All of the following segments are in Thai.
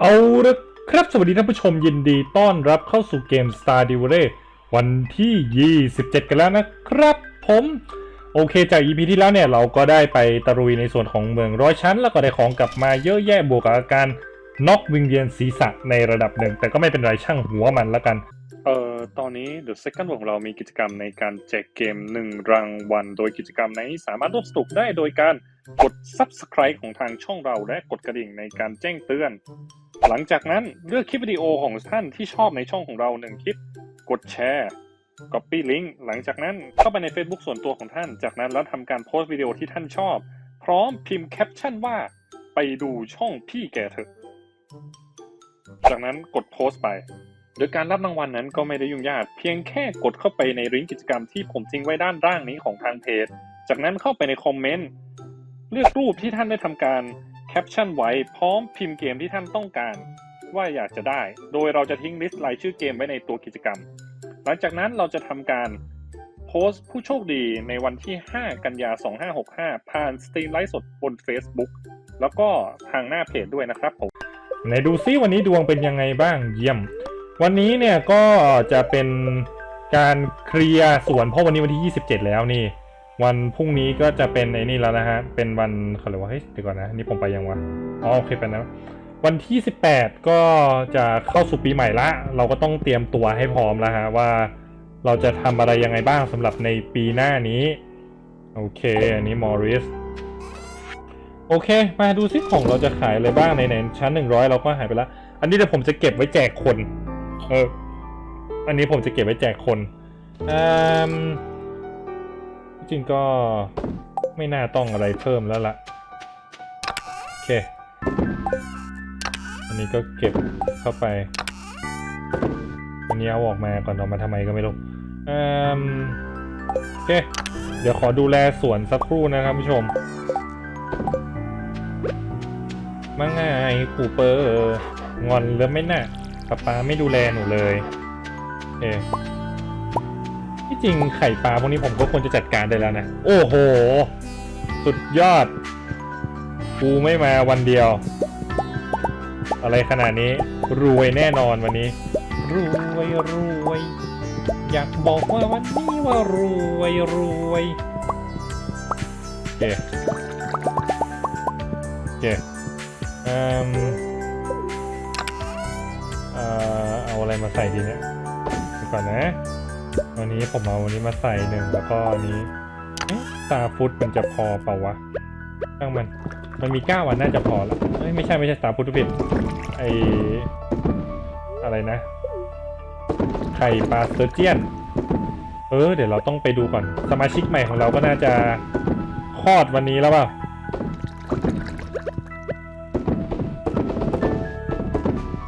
เอาละครับสวัสดีท่านผู้ชมยินดีต้อนรับเข้าสู่เกม Star d e v a l e วันที่ 27 กันแล้วนะครับผม โอเคจาก EP ที่แล้วเนี่ย เราก็ได้ไปตะลุยในส่วนของเมืองร้อยชั้น แล้วก็ได้ของกลับมาเยอะแยะบวกกับอาการน็อกวิงเวียนศีรษะในระดับหนึ่ง แต่ก็ไม่เป็นไรช่างหัวมันละกัน เอ่อ ตอนนี้ The Second ของเรามีกิจกรรมในการแจกเกม1รางวัล โดยกิจกรรมนี้สามารถร่วมสนุกได้โดยการกด Subscribe ของทางช่องเราและกดกระดิ่งในการแจ้งเตือน หลังจากนั้นเลือกคลิปวิดีโอของท่านที่ชอบในช่องของเราหนึ่งคลิป กดแชร์ Copy Link หลังจากนั้นเข้าไปใน Facebook ส่วนตัวของท่าน จากนั้นแล้วทำการโพสต์วิดีโอที่ท่านชอบ พร้อมพิมพ์แคปชั่นว่า ไปดูช่องพี่แกเถอะ จากนั้นกดโพสต์ไป โดยการรับรางวัลนนั้นก็ไม่ได้ยุ่งยาก เพียงแค่กดเข้าไปในลิงก์กิจกรรมที่ผมทิ้งไว้ด้านล่างนี้ของทางเพจ จากนั้นเข้าไปในคอมเมนต์เลือกรูปที่ท่านได้ทำการ แคปชั่นไว้พร้อมพิมพ์เกมที่ท่านต้องการว่าอยากจะได้ โดยเราจะทิ้งลิสต์รายชื่อเกมไว้ในตัวกิจกรรม หลังจากนั้นเราจะทำการโพสต์ผู้โชคดีในวันที่ 5 กันยา 2565 ผ่านสตรีมไลฟ์สดบน Facebook แล้วก็ทางหน้าเพจด้วยนะครับผมไหนดูซิวันนี้ดวงเป็นยังไงบ้างเยี่ยม วันนี้เนี่ยก็จะเป็นการเคลียร์ส่วนเพราะวันนี้วันที่ 27 แล้วนี่ วันพรุ่งนี้ก็จะเป็นไอ้นี่แล้วนะฮะ เป็นวันเขาเรียกว่า เฮ้ยเดี๋ยวก่อนนะ นี่ผมไปยังวะ อ๋อโอเคไปนะ วันที่ 18 ก็จะเข้าสู่ปีใหม่ละ เราก็ต้องเตรียมตัวให้พร้อมแล้วฮะว่าเราจะทำอะไรยังไงบ้างสำหรับในปีหน้านี้ โอเค อันนี้มอริส โอเค มาดูซิของเราจะขายอะไรบ้างในในชั้น 100 เราก็หายไปแล้วอันนี้เดี๋ยวผมจะเก็บไว้แจกคน เออ อันนี้ผมจะเก็บไว้แจกคนอืม จริงก็ไม่น่าต้องอะไรเพิ่มแล้วล่ะ โอเค อันนี้ก็เก็บเข้าไป อันนี้เอาออกมาก่อนเอามาทำไมก็ไม่รู้อืมโอเค เดี๋ยวขอดูแลสวนสักครู่นะครับผู้ชมมาไงคูเปอร์ งอนหรือไม่น่ะป๊าป๊าไม่ดูแลหนูเลย เอที่ จริงไข่ปลาพวกนี้ผมก็ควรจะจัดการได้แล้วนะ โอ้โห สุดยอด กูไม่มาวันเดียว อะไรขนาดนี้ รวยแน่นอนวันนี้ รวยรวย อยากบอกว่าวันนี้ว่ารวยรวยโอเคโอเคเอ่มเอ่อเอาอะไรมาใส่ดีเนี่ยเดี๋ยวก่อนนะ วันนี้ผมเอาวันนี้มาใส่หนึ่งแล้วก็อันนี้ตาฟุตมันจะพอเปล่าวะช่างมัน มันมีเก้าวันน่าจะพอแล้วเอ้ยไม่ใช่ไม่ใช่ตาฟุตผิดไออะไรนะ ไข่ปลาเตอร์เจียน เออ เดี๋ยวเราต้องไปดูก่อน สมาชิกใหม่ของเราก็น่าจะคลอดวันนี้แล้วเปล่า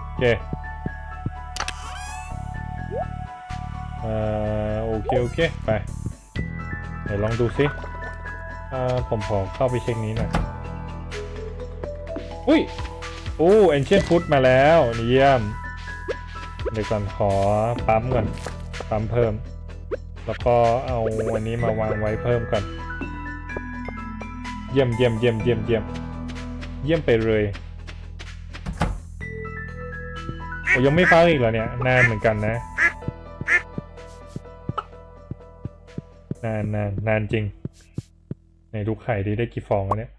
โอเค อโอเค ไป เดี๋ยวลองดูซิผมขอเข้าไปเช็คนี้หน่อย อุ้ยโอ้เอนเชียนฟุตมาแล้วเยี่ยม เดี๋ยวก่อนขอปั๊มก่อนปั๊มเพิ่ม แล้วก็เอาอันนี้มาวางไว้เพิ่มก่อน เยี่ยมเยี่ยมเยี่ยมเยี่ยมเยี่ยมเยี่ยมไปเลยโอ้ยังไม่ฟังอีกเหรอเนี่ยนานเหมือนกันนะ นานนานนานจริงไหนดูไข่ดีได้กี่ฟองแล้วเนี่ย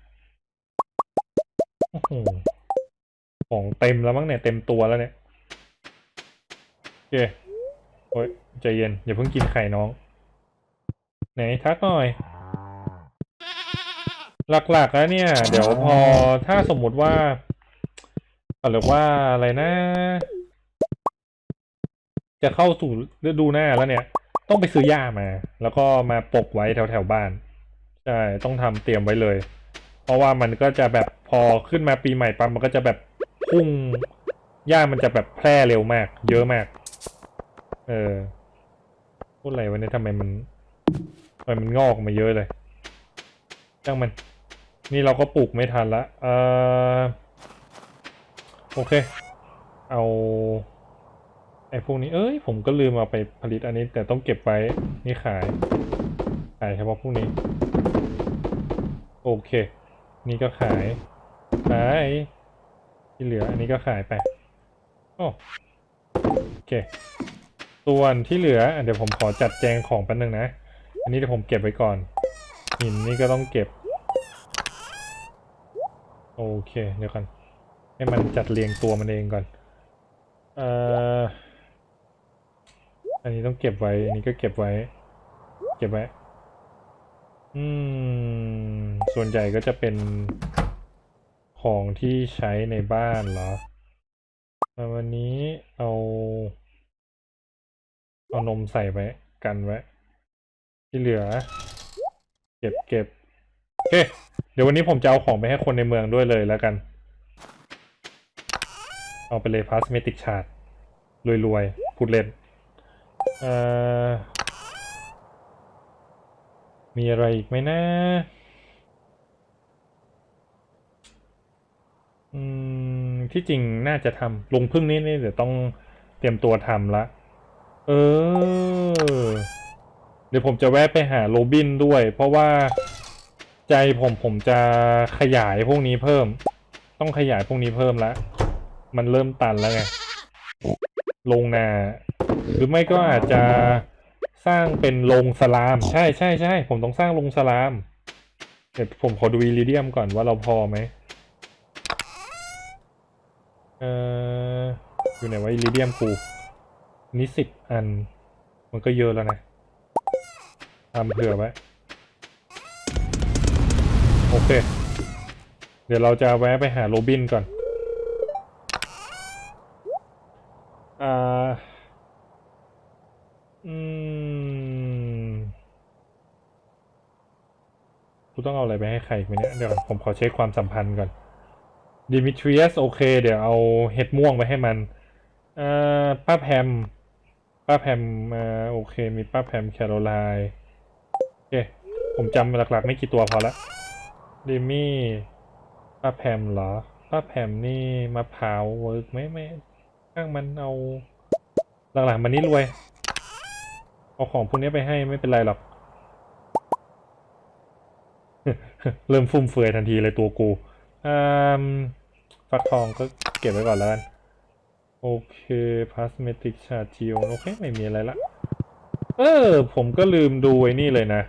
โอ้โหของเต็มแล้วมั้งเนี่ยเต็มตัวแล้วเนี่ยโอเคโอ้ยใจเย็น อย่าเพิ่งกินไข่น้อง ไหนทักหน่อย หลักๆแล้วเนี่ย เดี๋ยวพอถ้าสมมุติว่าหรือว่าอะไรนะ จะเข้าสู่ฤดูหน้าแล้วเนี่ย ต้องไปซื้อหญ้ามา แล้วก็มาปกไว้แถวแถวบ้าน ใช่ ต้องทำเตรียมไว้เลย เพราะว่ามันก็จะแบบพอขึ้นมาปีใหม่ปั๊บมันก็จะแบบพุ่งหญ้ามันจะแบบแพร่เร็วมาก เยอะมาก เออ พูดอะไรวะเนี่ยทำไมมันทำไมมันงอกมาเยอะเลยช่างมัน นี่เราก็ปลูกไม่ทันละเออโอเค เอา ไอ้พวกนี้เอ้ยผมก็ลืมเอาไปผลิตอันนี้ แต่ต้องเก็บไว้นี่ขายขายเฉพาะพวกนี้ โอเค นี่ก็ขายขายที่เหลืออันนี้ก็ขายไปโอ้โอเค ส่วนที่เหลืออเดี๋ยวผมขอจัดแจงของแป๊บนึงนะ อันนี้เดี๋ยวผมเก็บไว้ก่อนหินนี่ก็ต้องเก็บ โอเค เดี๋ยวกันให้มันจัดเรียงตัวมันเองก่อน เอ่อ อันนี้ต้องเก็บไว้ อันนี้ก็เก็บไว้ เก็บไว้ อืม ส่วนใหญ่ก็จะเป็นของที่ใช้ในบ้านเหรอวันนี้เอา เอานมใส่ไว้ กันไว้ ที่เหลือ เก็บเก็บโอเค เดี๋ยววันนี้ผมจะเอาของไปให้คนในเมืองด้วยเลยแล้วกัน เอาไปเลยพาสเมติกชาร์ดรวยๆพูดเล่น เอ่อมีอะไรอีกไหมนะ อืม ที่จริงน่าจะทำลงพึ่งนี่นี่เดี๋ยวต้องเตรียมตัวทำละ เออ เดี๋ยวผมจะแวะไปหาโรบินด้วย เพราะว่าใจผมผมจะขยายพวกนี้เพิ่ม ต้องขยายพวกนี้เพิ่มละ มันเริ่มตันแล้วไง ลงนา หรือไม่ก็อาจจะสร้างเป็นโรงสลาม ใช่ใช่ใช่ผมต้องสร้างโรงสลามเดี๋ยวผมขอดูอิริเดียมก่อนว่าเราพอไหมเอ่ออยู่ไหนวะอิริเดียมกูนี่สิบอัน มันก็เยอะแล้วนะทำเผื่อไว้โอเค เดี๋ยวเราจะแวะไปหาโรบินก่อน อ่า อืม กู ต้องเอาอะไรไปให้ใครอีกไหมเนี่ยเดี๋ยวผมขอเช็คความสัมพันธ์ก่อนดิมิทรีสโอเค เดี๋ยวเอาเห็ดม่วงไปให้มันเอ่อป้าแพมป้าแพมอ่าโอเค มีป้าแพมแคโรไลน์โอเค ผมจำหลักๆ ไม่กี่ตัวพอละเดมี่ป้าแพมเหรอป้าแพมนี่มะพร้าวเวิร์กไหมไม่ข้างมันเอาหลังๆมันนี่รวย เอาของพวกนี้ไปให้ไม่เป็นไรหรอก เริ่มฟุ่มเฟือยทันทีเลยตัวกูฟักทองก็เก็บไว้ก่อนแล้วกัน โอเคพลาสเมติกชาจิโอโอเค ไม่มีอะไรละ เออ ผมก็ลืมดูไอ้นี่เลยนะ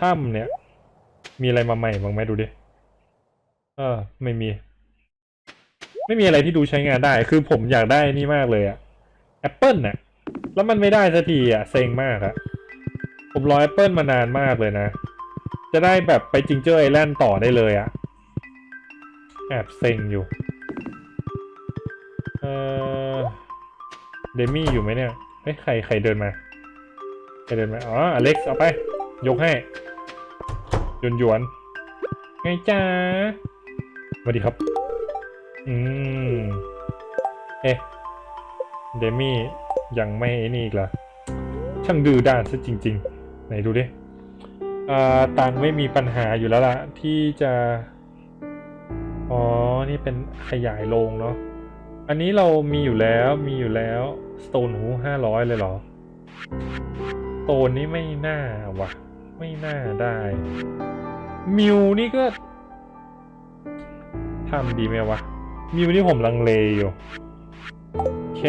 ถ้ำเนี่ย มีอะไรมาใหม่บ้างไหมดูดิ เออ ไม่มี ไม่มีอะไรที่ดูใช้งานได้ คือผมอยากได้นี่มากเลยอะแอปเปิลน่ะ แล้วมันไม่ได้สักทีอะเซ็งมากอะผมรอแอปเปิลมานานมากเลยนะ จะได้แบบไปจิงเจอร์ไอแลนด์ต่อได้เลยอะแอบเซ็งอยู่ เออเดมี่อยู่ไหมเนี่ยเฮ้ยใครใครเดินมาใครเดินมาอ๋ออเล็กซ์เอาไป ยกให้ยวนยวนไงจ้าสวัสดีครับ อืม เอ๊ะ เดมี่ยังไม่ไอ้นี่อีกเหรอช่างดื้อด้านซะจริง ๆ ไหนดูดิ ตังไม่มีปัญหาอยู่แล้วล่ะ ที่จะ อ๋อ นี่เป็นขยายโรงเนาะ อันนี้เรามีอยู่แล้ว มีอยู่แล้วสโตนหูห้าร้อยเลยเหรอโตนนี่ไม่น่าวะไม่น่าได้ มิวนี่ก็ทำดีไหมวะ มิวนี่ผมลังเลอยู่ โอเค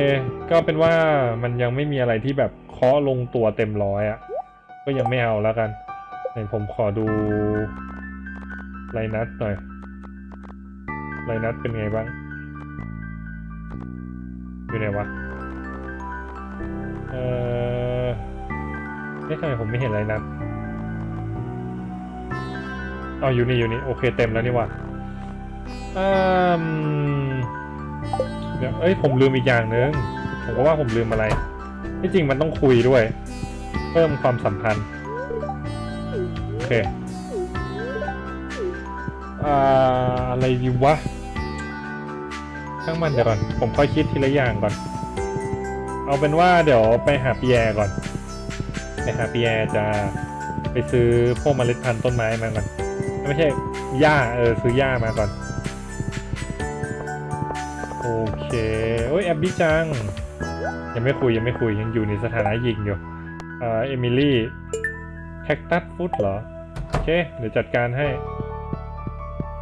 ก็เป็นว่ามันยังไม่มีอะไรที่แบบเคาะลงตัวเต็มร้อยอะ่ะ ก็ยังไม่เอาแล้วกัน เดี๋ยวผมขอดูไลนัทหน่อยไลนัทเป็นไงบ้าง อยู่ไหนวะ เออเอ๊ะทำไมผมไม่เห็นไลนัทอ๋ออยู่นี่อยู่นี่ โอเคเต็มแล้วนี่วะอืมเดี๋ยวเอ้ยผมลืมอีกอย่างนึง ผมก็ว่าผมลืมอะไรที่จริงมันต้องคุยด้วย เพิ่มความสัมพันธ์ เคอ่าอะไรดีวะช่างมันเดี๋ยวก่อน ผมค่อยคิดทีละอย่างก่อน เอาเป็นว่าเดี๋ยวไปหาปีแอร์ก่อน ไปหาปีแอร์จะไปซื้อพวกเมล็ดพันธุ์ต้นไม้มาก่อน ไม่ใช่หญ้าเออซื้อหญ้ามาก่อน โอเคโอ้ยแอบบี้จัง ยังไม่คุยยังไม่คุยยังอยู่ในสถานะหญิงอยู่ เอ่อเอมิลี่แคคตัสฟุตเหรอ เค เดี๋ยวจัดการให้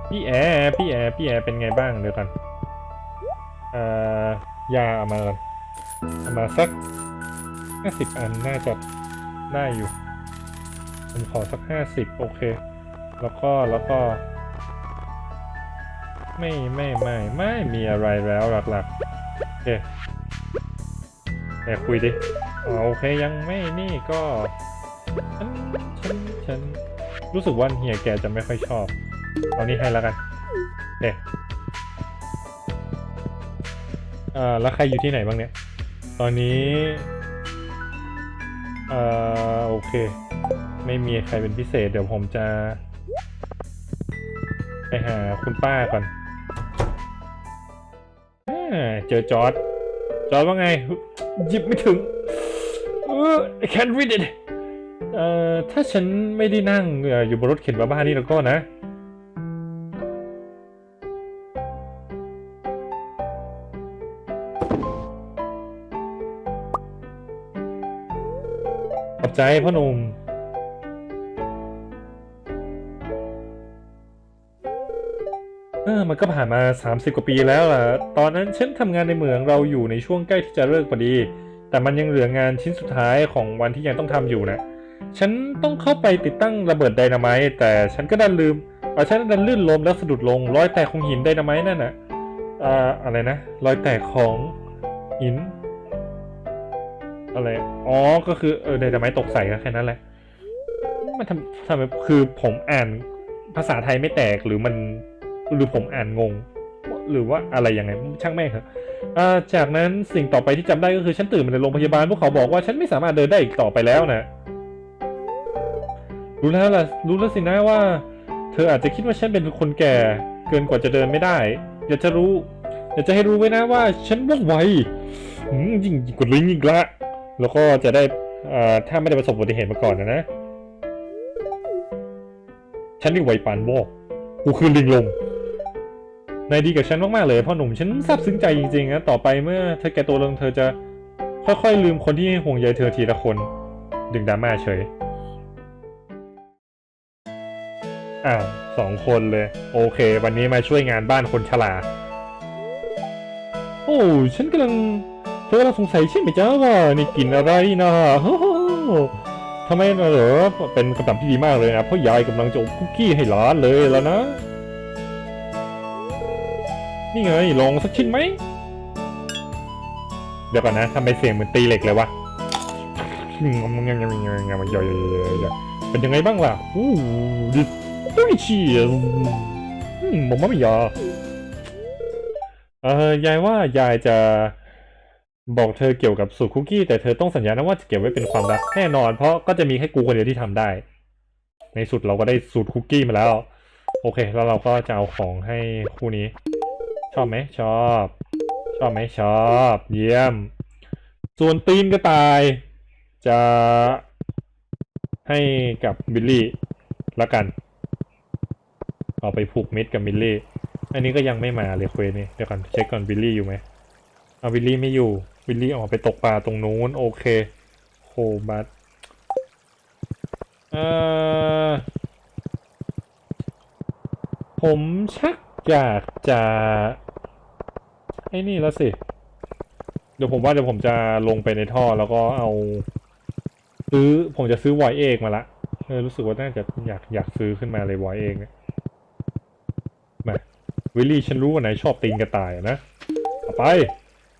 พี่แอร์พี่แอร์พี่แอร์เป็นไงบ้างเดี๋ยวกันเอ่อยาเอามาก่อนเอามาสักห้าสิบอันน่าจะได้อยู่ผมขอสักห้าสิบโอเค แล้วก็แล้วก็ ไม่ไม่ไม่ไม่มีอะไรแล้วหลักๆโอเคแต่คุยดิโอเคยังไม่นี่ก็ฉันฉันฉัน รู้สึกว่าเฮียแกจะไม่ค่อยชอบ เอานี้ให้แล้วกันเด็อ่าแล้วใครอยู่ที่ไหนบ้างเนี่ย ตอนนี้อ่อโอเค ไม่มีใครเป็นพิเศษ เดี๋ยวผมจะไปหาคุณป้าก่อนอเจอจอร์ดจอร์ดว่าไงหยิบไม่ถึง I can't read it ถ้าฉันไม่ได้นั่งอออยู่บนรถเข็นบ้าๆนี่แล้วก็นะ ขอบใจพ่อหนุ่มเออ มันก็ผ่านมา 30 กว่าปีแล้วล่ะ ตอนนั้นฉันทำงานในเหมืองเราอยู่ในช่วงใกล้ที่จะเลิกพอดี แต่มันยังเหลืองานชิ้นสุดท้ายของวันที่ยังต้องทำอยู่นะ ฉันต้องเข้าไปติดตั้งระเบิดไดนาไมต์แต่ฉันก็ดันลืมเออฉันดันลื่นล้มแล้วสะดุดลง รอยแตกของหินไดนาไมต์นั่นน่ะอ่าอะไรนะ รอยแตกของหิน อะไร อ๋อ ก็คือเออไดนาไมต์ตกใส่ก็แค่นั้นแหละ มันทำทำไมคือผมอ่านภาษาไทยไม่แตกหรือมันหรือผมอ่านงง หรือว่าอะไรยังไงช่างแม่งเถอะจากนั้นสิ่งต่อไปที่จำได้ก็คือฉันตื่นมาในโรงพยาบาลพวกเขาบอกว่าฉันไม่สามารถเดินได้อีกต่อไปแล้วนะ รู้แล้วล่ะ รู้แล้วสินะว่า เธออาจจะคิดว่าฉันเป็นคนแก่ เกินกว่าจะเดินไม่ได้ อยากจะรู้ อยากจะให้รู้ไว้นะว่าฉันว่องไวยิ่งกว่าลิงอีกละ แล้วก็จะได้ถ้าไม่ได้ประสบอุบัติเหตุมาก่อนนะนะ ฉันนี่ไวปานวอกกูคือลิงลมนายดีกับฉันมากๆเลยพ่อหนุ่มฉันซาบซึ้งใจจริงๆนะต่อไปเมื่อเธอแก่ตัวลงเธอจะค่อยๆลืมคนที่ห่วงใยเธอทีละคน ดึงดราม่าเฉย อ้าสองคนเลย โอเค วันนี้มาช่วยงานบ้านคนชราโอ้ฉันกำลังเธอกำลังสงสัยใช่ไหมจ้าว่านี่กินอะไรนะทำไมนะเหรอเป็นคำตอบที่ดีมากเลยนะ เพราะยายกำลังจะอบคุกกี้ให้หลานเลยแล้วนะ นี่ไงลองสักชิ้นไหม เดี๋ยวก่อนนะทำไมเสียงเหมือนตีเหล็กเลยวะเป็นยังไงบ้างล่ะ อู้ ดุยชีอืมมอมไม่ยาเออยายว่ายายจะบอกเธอเกี่ยวกับสูตรคุกกี้ แต่เธอต้องสัญญานะว่าจะเก็บไว้เป็นความลับแน่นอน เพราะก็จะมีแค่กูคนเดียวที่ทำได้ ในสุดเราก็ได้สูตรคุกกี้มาแล้ว โอเค แล้วเราก็จะเอาของให้คู่นี้ ชอบไหมชอบ ชอบไหมชอบ เยี่ยม ส่วนตีนกระต่าย จะให้กับบิลลี่ละกัน เอาไปผูกมิดกับบิลลี่ อันนี้ก็ยังไม่มาเลยเควสนี่เดี๋ยวก่อนเช็คก่อนบิลลี่อยู่ไหมเอาบิลลี่ไม่อยู่บิลลี่ออกไปตกปลาตรงนู้นโอเคโคบัตเอ่อผมชักอยากจะไอ้นี่แล้วสิ เดี๋ยวผมว่าเดี๋ยวผมจะลงไปในท่อแล้วก็เอา ซื้อผมจะซื้อไวเอกมาละเออรู้สึกว่าน่าจะอยากอยากซื้อขึ้นมาเลยไวเอกเนี่ย วิลลี่ฉันรู้ว่าไหนชอบตีนกระต่ายนะเอาไป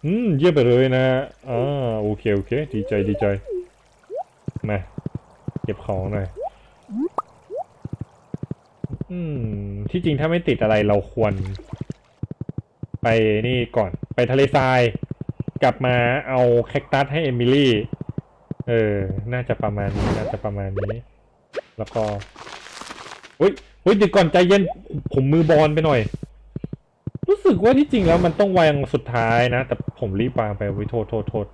อืม เยี่ยมไปเลยนะอ่าโอเค โอเค ดีใจดีใจมาเก็บของหน่อยอืม ที่จริงถ้าไม่ติดอะไรเราควร ไปนี่ก่อน ไปทะเลทราย กลับมาเอาแคคตัสให้เอมิลี่ เออ น่าจะประมาณนี้ น่าจะประมาณนี้ แล้วก็อุ้ยอุ้ยเดี๋ยวก่อนใจเย็น ผมมือบอลไปหน่อย สึกว่าที่จริงแล้วมันต้องวางสุดท้ายนะ แต่ผมรีบวางไปวิโทษโทษโทษ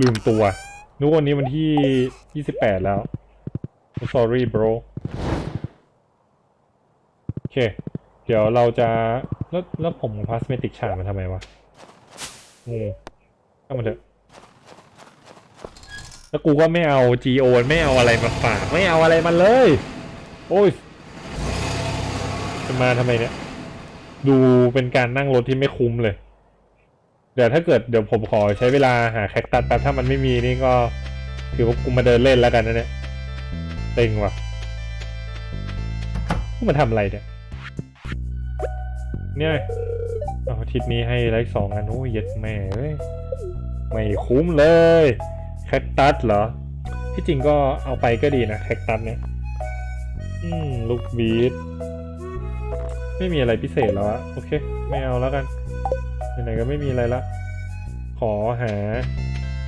ลืมตัวนึกว่าวันนี้วันที่ยี่สิบแปดแล้ว sorry bro โอเค เดี๋ยวเราจะ แล้วแล้วผมพลาสเมติกฉาบมันทำไมวะงงเอามันเถอะแล้วกูก็ไม่เอา GO ไม่เอาอะไรมาฝาก ไม่เอาอะไรมันเลย โอ้ยจะมาทำไมเนี่ย ดูเป็นการนั่งรถที่ไม่คุ้มเลย เดี๋ยวถ้าเกิดเดี๋ยวผมขอใช้เวลาหาแคคตัสแป๊บถ้ามันไม่มีนี่ก็ถือว่ากูมาเดินเล่นแล้วกันนะเนี่ยเต็งว่ะพวกมันทำอะไรเนี่ย เนี่ยเอาอาทิตย์นี้ให้ไลค์สองอันโอ้ยเย็ดแม่เอ้ยไม่คุ้มเลย แคคตัสเหรอ ที่จริงก็เอาไปก็ดีนะ แคคตัสเนี่ย อืม ลูกบีท ไม่มีอะไรพิเศษแล้วอะโอเค ไม่เอาแล้วกันไหนๆก็ไม่มีอะไรละ ขอหา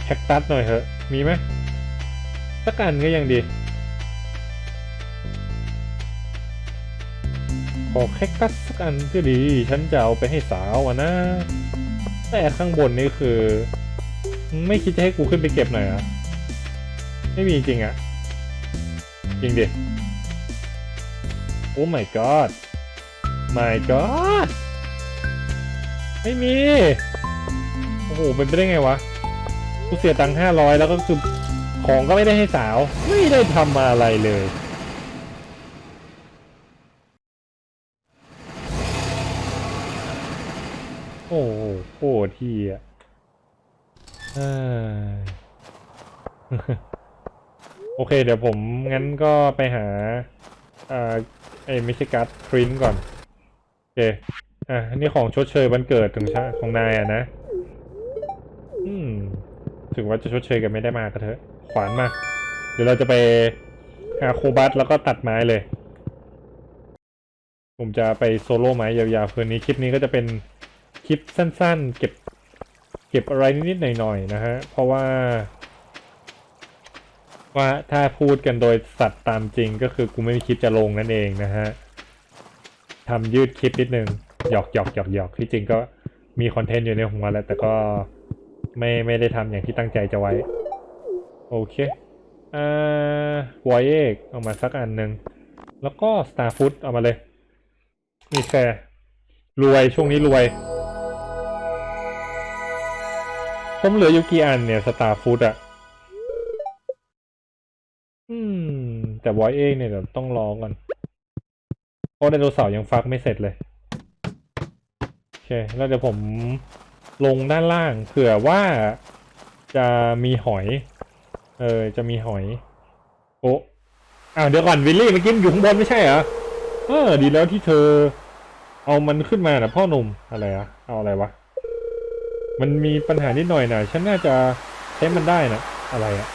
แคคตัสหน่อยเถอะ มีไหมสักอันก็ยังดี ขอแคคตัสสักอันก็ดี ฉันจะเอาไปให้สาวอะนะ แต่ข้างบนนี่คือ ไม่คิดจะให้กูขึ้นไปเก็บหน่อยอะไม่มีจริงอะจริงดิโอ้ my god my god ไม่มี โอ้โห เป็นไปได้ไงวะ กูเสียตังค์ห้าร้อยแล้วก็คือของก็ไม่ได้ให้สาว ไม่ได้ทำอะไรเลยโอ้โหโคตรที่อะโอเค เดี๋ยวผมงั้นก็ไปหาอ่าไอ้ไม่ใช่การ์ดพรินก่อน เค อะนนี้ของชดเชยวันเกิดของชาของนายอะนะ อืม ถึงว่าจะชดเชยกันไม่ได้มากก็เถอะ ขวานมา เดี๋ยวเราจะไปหาโคบัสแล้วก็ตัดไม้เลย ผมจะไปโซโล่ไม้ยาวๆคืนนี้คลิปนี้ก็จะเป็นคลิปสั้นๆ เก็บ เก็บอะไรนิดๆหน่อยๆนะฮะ เพราะว่า ว่าถ้าพูดกันโดยสัตว์ตามจริงก็คือกูไม่มีคลิปจะลงนั่นเองนะฮะ ทำยืดคลิปนิดนึงหยอกหยอกหยอกหยอกที่จริงก็มีคอนเทนต์อยู่ในหัวแล้ว แต่ก็ไม่ไม่ได้ทำอย่างที่ตั้งใจจะไว้ โอเคอ่าวอยเอกเอามาสักอันหนึ่งแล้วก็สตาร์ฟุตเอามาเลย นี่แค่รวยช่วงนี้รวย ผมเหลืออยู่กี่อันเนี่ยสตาร์ฟุตอะอืม แต่วอยเองเนี่ยเดี๋ยวต้องรอก่อน ราะไดโนเสาร์ยังฟักไม่เสร็จเลย โอเค แล้วเดี๋ยวผมลงด้านล่างเผื่อว่าจะมีหอย เออ จะมีหอย โอ้อ้าวเดี๋ยวก่อนวิลลี่เมื่อกี้มันอยู่ข้างบนไม่ใช่เหรอ เออ ดีแล้วที่เธอ เอามันขึ้นมานะพ่อหนุ่มอะไรอะเอาอะไรวะ มันมีปัญหานิดหน่อยนะฉันน่าจะใช้มันได้นะอะไรอะ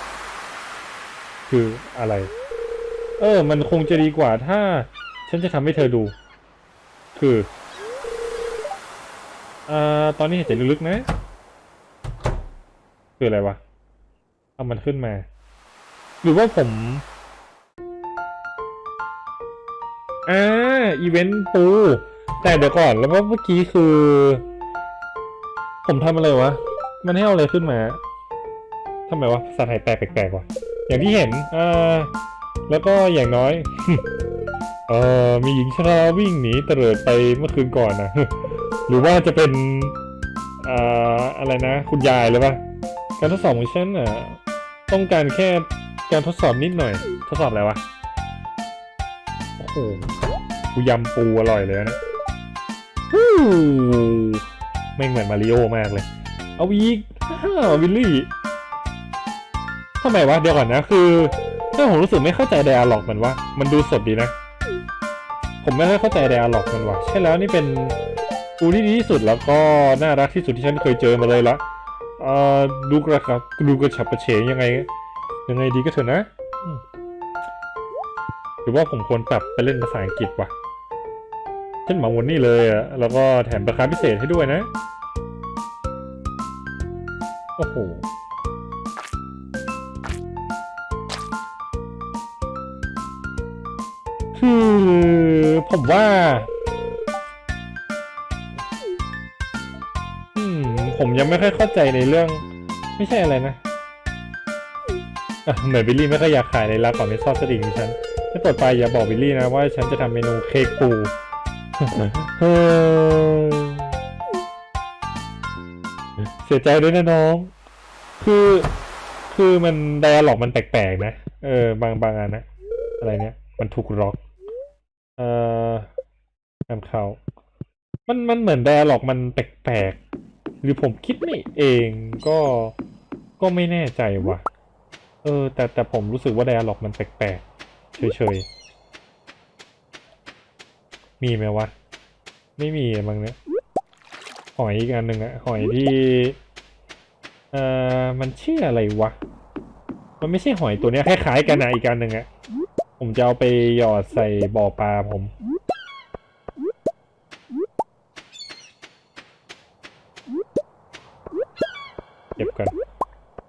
คืออะไร เออ มันคงจะดีกว่าถ้า ฉันจะทำให้เธอดู คืออ่าตอนนี้หายใจลึกๆนะ คืออะไรวะเอามันขึ้นมา หรือว่าผมอ่าอีเวนต์ปู แต่เดี๋ยวก่อนแล้วว่าเมื่อกี้คือ ผมทำอะไรวะ มันให้เอาอะไรขึ้นมาทำไมวะภาษาไทยแปลแปลกๆวะอย่างที่เห็นอ่าแล้วก็อย่างน้อย เอ่อมีหญิงชราวิ่งหนีเตลิดไปเมื่อคืนก่อนนะหรือว่าจะเป็นอ่าอะไรนะ คุณยายเลยปะการทดสอบของฉันอะต้องการแค่การทดสอบนิดหน่อย ทดสอบอะไรวะโอ้โหกูยำปูอร่อยเลยนะฮู้ไม่เหมือนมาริโอมากเลย เอาอีกฮ่าวิลลี่ทำไมวะเดี๋ยวก่อนนะคือถ้าผมรู้สึกไม่เข้าใจไดอะล็อกมันว่า มันดูสดดีนะ ผมไม่ค่อยเข้าใจไดอะล็อกมันว่ะใช่แล้วนี่เป็นปูที่ดีที่สุดแล้วก็น่ารักที่สุดที่ฉันเคยเจอมาเลยละเอ่อดูกระครับดูกระฉับกระเฉงยังไง ยังไงดีก็เถอะนะหรือว่าผมควรปรับไปเล่นภาษาอังกฤษวะฉันหมาวันนี้เลยอะแล้วก็แถมราคาพิเศษให้ด้วยนะ โอ้โหคือ ผมว่า อืม ผมยังไม่ค่อยเข้าใจในเรื่อง ไม่ใช่อะไรนะเหมือนบิลลี่ไม่ค่อยอยากขายเลยละก่อนไม่ชอบสดิ่งฉันถ้าเปิดไปอย่าบอกบิลลี่นะว่าฉันจะทำเมนูเค้กปูเฮ้ยเสียใจด้วยนะน้อง คือ คือมันไดอะล็อกมันแปลกๆนะ เออบางบางอันนะ อะไรเนี่ยมันถูกล็อก เอ่อนำเขามันมันเหมือนไดอะล็อกมันแปลกๆหรือผมคิดไม่เองก็ก็ไม่แน่ใจว่ะ เออ แต่แต่ผมรู้สึกว่าไดอะล็อกมันแปลกๆเฉยๆ มีไหมวะ ไม่มีอะมั้งเนี่ยหอยอีกอันหนึ่งอะหอยที่เอ่อมันชื่ออะไรวะ มันไม่ใช่หอยตัวเนี้ยคล้ายๆกันนะอีกอันหนึ่งอะ ผมจะเอาไปหยอดใส่บ่อปลาผม เก็บกัน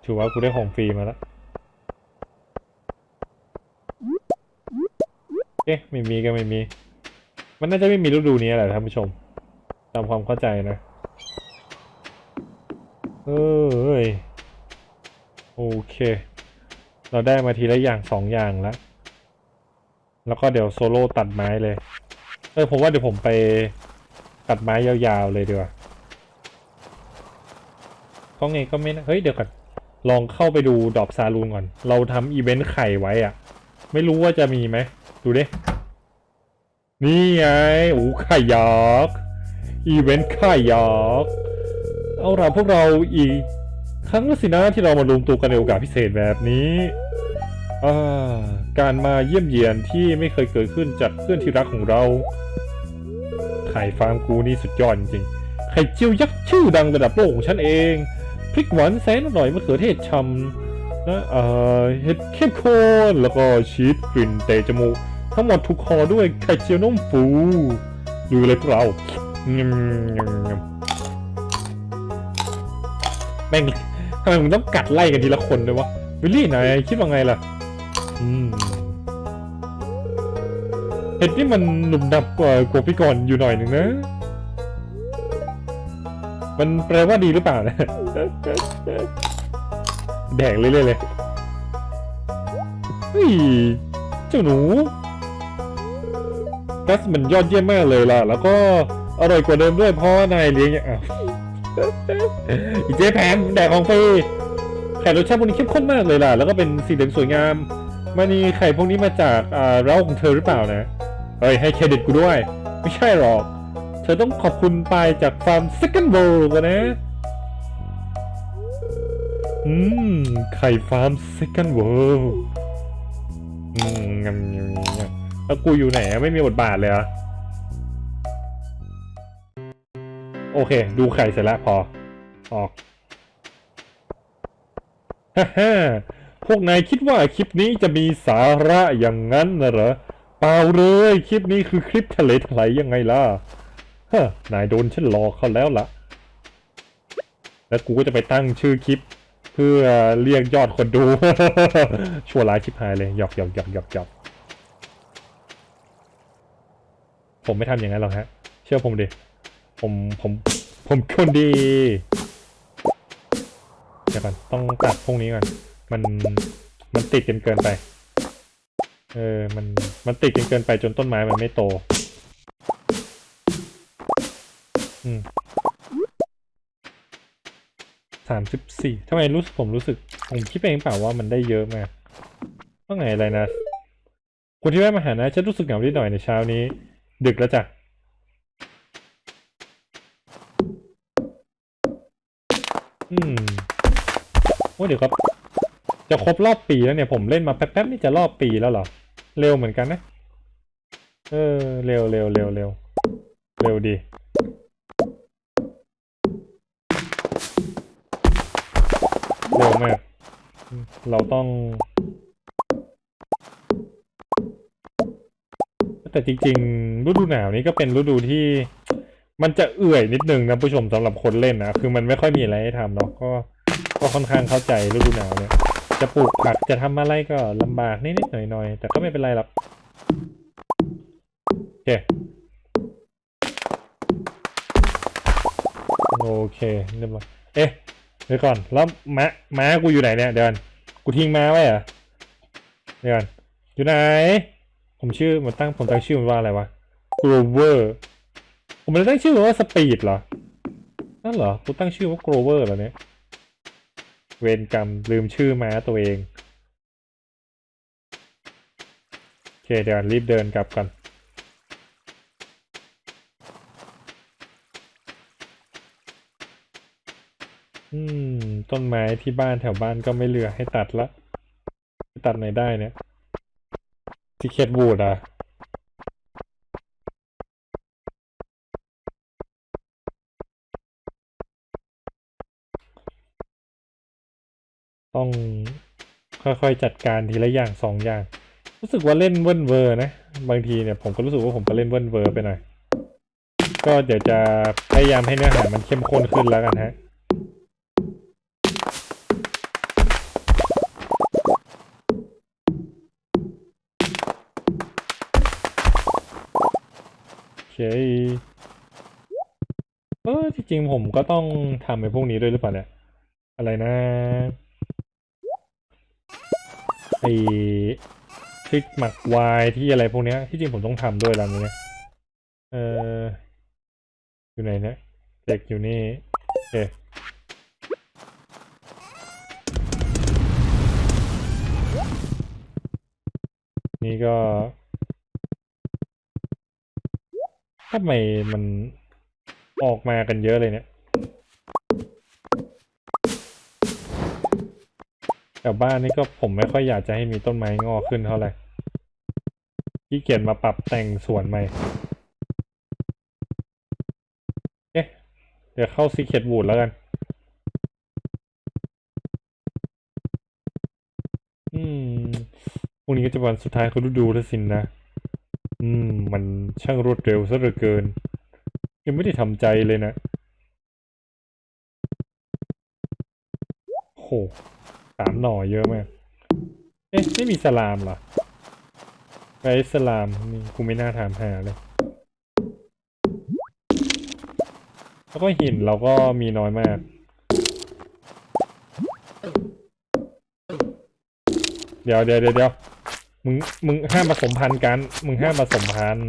ถือว่ากูได้ของฟรีมาแล้วเอ๊ะไม่มีก็ไม่มี มันน่าจะไม่มีฤดูนี้แหละท่านผู้ชม ตามความเข้าใจนะ เอ้ยโอเค เราได้มาทีละอย่างสองอย่างแล้ว แล้วก็เดี๋ยวโซโล่ตัดไม้เลย เออผมว่าเดี๋ยวผมไปตัดไม้ยาวๆเลยดีกว่าก็ไงก็ไม่นะเฮ้ยเดี๋ยวก่อนลองเข้าไปดูดอบซาลูนก่อน เราทำอีเวนต์ไข่ไว้อะไม่รู้ว่าจะมีไหม ดูดิ นี่ไงโอ้ไข่ยักษ์อีเวนต์ไข่ยักษ์เอาล่ะพวกเราอีกครั้งละสินะที่เรามารวมตัวกันในโอกาสพิเศษแบบนี้อ่าการมาเยี่ยมเยียนที่ไม่เคยเกิดขึ้นจากเพื่อนที่รักของเราไข่ฟาร์มกูนี่สุดยอดจริงๆไข่เจียวยักษ์ชื่อดังระดับโลกของฉันเองพริกหวานแสนอร่อยมะเขือเทศชำนะเอ่อเห็ดเข้มข้นแล้วก็ชีสกลิ่นเตะจมูกทั้งหมดถูกห่อด้วยไข่เจียวนุ่มฟูดูเลยพวกเราแม่งทำไมมึงต้องกัดไล่กันทีละคนด้วยวะวิลลี่นายคิดว่าไงล่ะ เห็ดนี่มันหนุ่มดับกว่ากว่าพี่ก่อนอยู่หน่อยหนึ่งนะ มันแปลว่าดีหรือเปล่านะ แดกเรื่อยๆเลยเฮ้ยเจ้าหนูกัสมันยอดเยี่ยมมากเลยล่ะ แล้วก็อร่อยกว่าเดิมด้วยเพราะนายเลี้ยงอย่างอ้าวอีเจ๊แพมแดกของฟรีไข่รสชาติพวกนี้เข้มข้นมากเลยล่ะ แล้วก็เป็นสีเหลืองสวยงาม มานี่ไข่พวกนี้มาจากอ่าเร้าของเธอหรือเปล่านะเฮ้ยให้เครดิตกูด้วย ไม่ใช่หรอก เธอต้องขอบคุณปายจากฟาร์ม Second World กันนะ อืม ไข่ฟาร์ม Second World อืมงำงำแล้วกูอยู่ไหนไม่มีบทบาทเลยอะโอเค ดูไข่เสร็จแล้วพอ ออกฮ่าฮ่า พวกนายคิดว่าคลิปนี้จะมีสาระอย่างนั้นนะเหรอเปล่าเลยคลิปนี้คือคลิปทะเลถลายยังไงล่ะฮะนายโดนฉันหลอกเขาแล้วล่ะ แล้วกูก็จะไปตั้งชื่อคลิป เพื่อเรียกยอดคนดู ชั่วร้ายชิบหายเลยหยอกหยอกหยอกหยอกหยอกผมไม่ทำอย่างนั้นหรอกฮะ เชื่อผมดิ ผมผมผมคนดี เดี๋ยวก่อนต้องตัดพวกนี้ก่อน มันมันติดกันเกินไป เออ มันมันติดกันเกินไปจนต้นไม้มันไม่โต อืมสามสิบสี่ทำไมรู้สึกผมรู้สึก ผมคิดเองเปล่าว่ามันได้เยอะมากว่าไงอะไรนะคนที่แวะมาหานะฉันรู้สึกเหงานิดหน่อยในเช้านี้ ดึกแล้วจ้ะอืมว่าเดี๋ยวครับ จะครบรอบปีแล้วเนี่ยผมเล่นมาแป๊บๆนี่จะรอบปีแล้วเหรอ เร็วเหมือนกันนะ เออ เร็วเร็วเร็วเร็วเร็วดีเร็วมากเราต้อง แต่จริงๆ ฤดูหนาวนี้ก็เป็นฤดูที่มันจะเอื่อยนิดนึงนะผู้ชมสำหรับคนเล่นนะ คือมันไม่ค่อยมีอะไรให้ทำเนาะก็ก็ค่อนข้างเข้าใจฤดูหนาวเนี่ย จะปลูกผักจะทำอะไรก็ลำบากนิดๆหน่อยๆ แต่ก็ไม่เป็นไรหรอกโอเคโอเคเรียบร้อยเอ๊ะเดี๋ยวก่อนแล้วม้าม้ากูอยู่ไหนเนี่ยเดี๋ยวก่อนกูทิ้งม้าไว้เหรอเดี๋ยวก่อนอยู่ไหน ผมชื่อมันตั้งผมตั้งชื่อมันว่าอะไรวะ Grover ผมไม่ได้ตั้งชื่อมันว่า Speed เหรอนั่นเหรอกูตั้งชื่อว่า Grover เหรอเนี่ย เวรกรรมลืมชื่อม้าตัวเอง โอเคเดี๋ยวรีบเดินกลับก่อนอืม ต้นไม้ที่บ้านแถวบ้านก็ไม่เหลือให้ตัดละ ตัดไหนได้เนี่ยซิเคตบูดอะ ต้องค่อยๆจัดการทีละอย่างสองอย่าง รู้สึกว่าเล่นเวินเวอร์นะ บางทีเนี่ยผมก็รู้สึกว่าผมก็เล่นเวินเวอร์ไปหน่อย ก็เดี๋ยวจะพยายามให้เนื้อหามันเข้มข้นขึ้นแล้วกันฮะโอเคเออจริงๆผมก็ต้องทำไอ้พวกนี้ด้วยหรือเปล่าเนี่ย อะไรนะ ไอพริกหมักวน์ที่อะไรพวกเนี้ยที่จริงผมต้องทำด้วยแล้วเนี่ยเอออยู่ไหนเนี่ยเด็กอยู่นี่โอเคนี่ก็ทำไมมันออกมากันเยอะเลยเนี่ย แถวบ้านนี่ก็ผมไม่ค่อยอยากจะให้มีต้นไม้งอกขึ้นเท่าไหร่ขี้เกียจมาปรับแต่งสวนใหม่ เอ๊ะ เดี๋ยวเข้าซีเคทวูดแล้วกัน อืมพรุ่งนี้ก็จะวันสุดท้ายของฤดูแล้วสินนะ อืม มันช่างรวดเร็วซะเหลือเกิน ยังไม่ได้ทำใจเลยนะ โห สามหน่อเยอะมาก เอ๊ะ ไม่มีสลามเหรอไรสลามนี่กูไม่น่าถามหาเลย แล้วก็หินเราก็มีน้อยมาก เดี๋ยวเดี๋ยวเดี๋ยวเดี๋ยวมึงมึงห้ามผสมพันธุ์กัน มึงห้ามผสมพันธุ์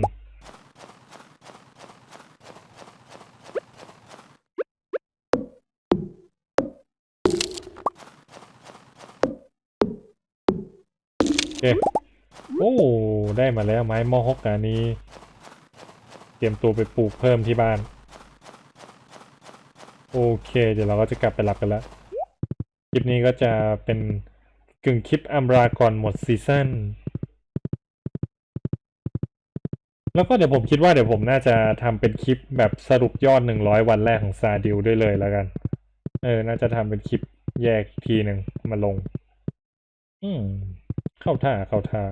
เค โอ้ ได้มาแล้วไม้มอฮอกกานี้ เตรียมตัวไปปลูกเพิ่มที่บ้าน โอเค เดี๋ยวเราก็จะกลับไปรับกันแล้ว คลิปนี้ก็จะเป็นกึ่งคลิปอัมราก่อนหมดซีซั่น แล้วก็เดี๋ยวผมคิดว่าเดี๋ยวผมน่าจะทำเป็นคลิปแบบสรุปยอดหนึ่งร้อยวันแรกของซาดิวด้วยเลยแล้วกัน เออ น่าจะทำเป็นคลิปแยกทีหนึ่งมาลง อืม เข้าท่าเข้าท่า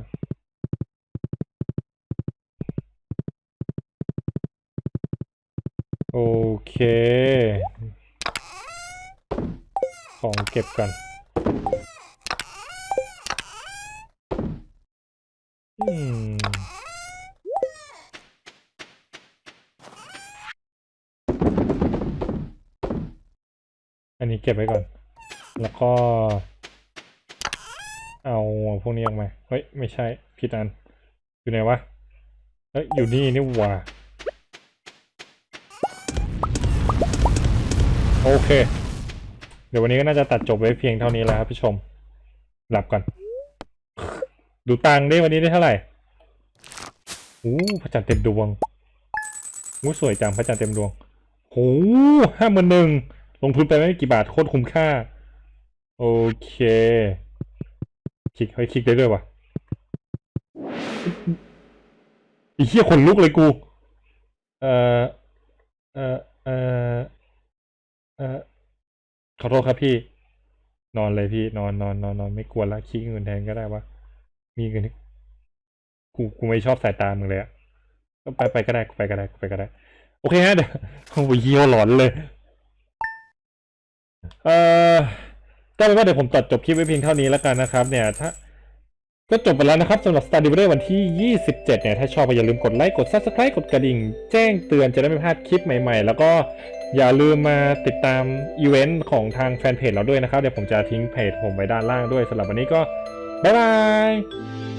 โอเค ของเก็บก่อนอืมอันนี้เก็บไว้ก่อน แล้วก็ เอาพวกนี้ออกมา เฮ้ย ไม่ใช่ผิดอัน อยู่ไหนวะ เฮ้ย อยู่นี่นี่ว่าโอเค เดี๋ยววันนี้ก็น่าจะตัดจบไว้เพียงเท่านี้แล้วครับผู้ชม หลับก่อน ดูตังได้วันนี้ได้เท่าไหร่อู้พระจันทร์เต็มดวงอู้สวยจังพระจันทร์เต็มดวงโหห้าหมื่นหนึ่งลงทุนไปไม่กี่บาทโคตรคุ้มค่า โอเค คลิกเฮ้ยคลิกได้ด้วยวะไอีเหี้ยขนลุกเลยกู เอ่อ เอ่อ เอ่อ เอ่อ ขอโทษครับพี่ นอนเลยพี่ นอนนอนนอนนอนไม่กลัวละคิดเงินแทนก็ได้วะ มีเงินกูกูไม่ชอบสายตามึงเลยอะก็ไปไปก็ได้ไปก็ได้ไปก็ได้ โอเคฮะเดี๋ยวโอ้ยเยี่ยวหลอนเลย เอ่อ ก็เป็นว่าเดี๋ยวผมตัดจบคลิปไว้เพียงเท่านี้แล้วกันนะครับ เนี่ยถ้าก็จบไปแล้วนะครับสำหรับ Star d i v i d e วันที่ 27 เนี่ย ถ้าชอบก็อย่าลืมกดไลค์ กด Subscribe กดกระดิ่ง แจ้งเตือนจะได้ไม่พลาดคลิปใหม่ๆ แล้วก็อย่าลืมมาติดตามอีเวนต์ของทางแฟนเพจเราด้วยนะครับ เดี๋ยวผมจะทิ้งเพจผมไว้ด้านล่างด้วยสำหรับวันนี้ก็ บ๊ายบาย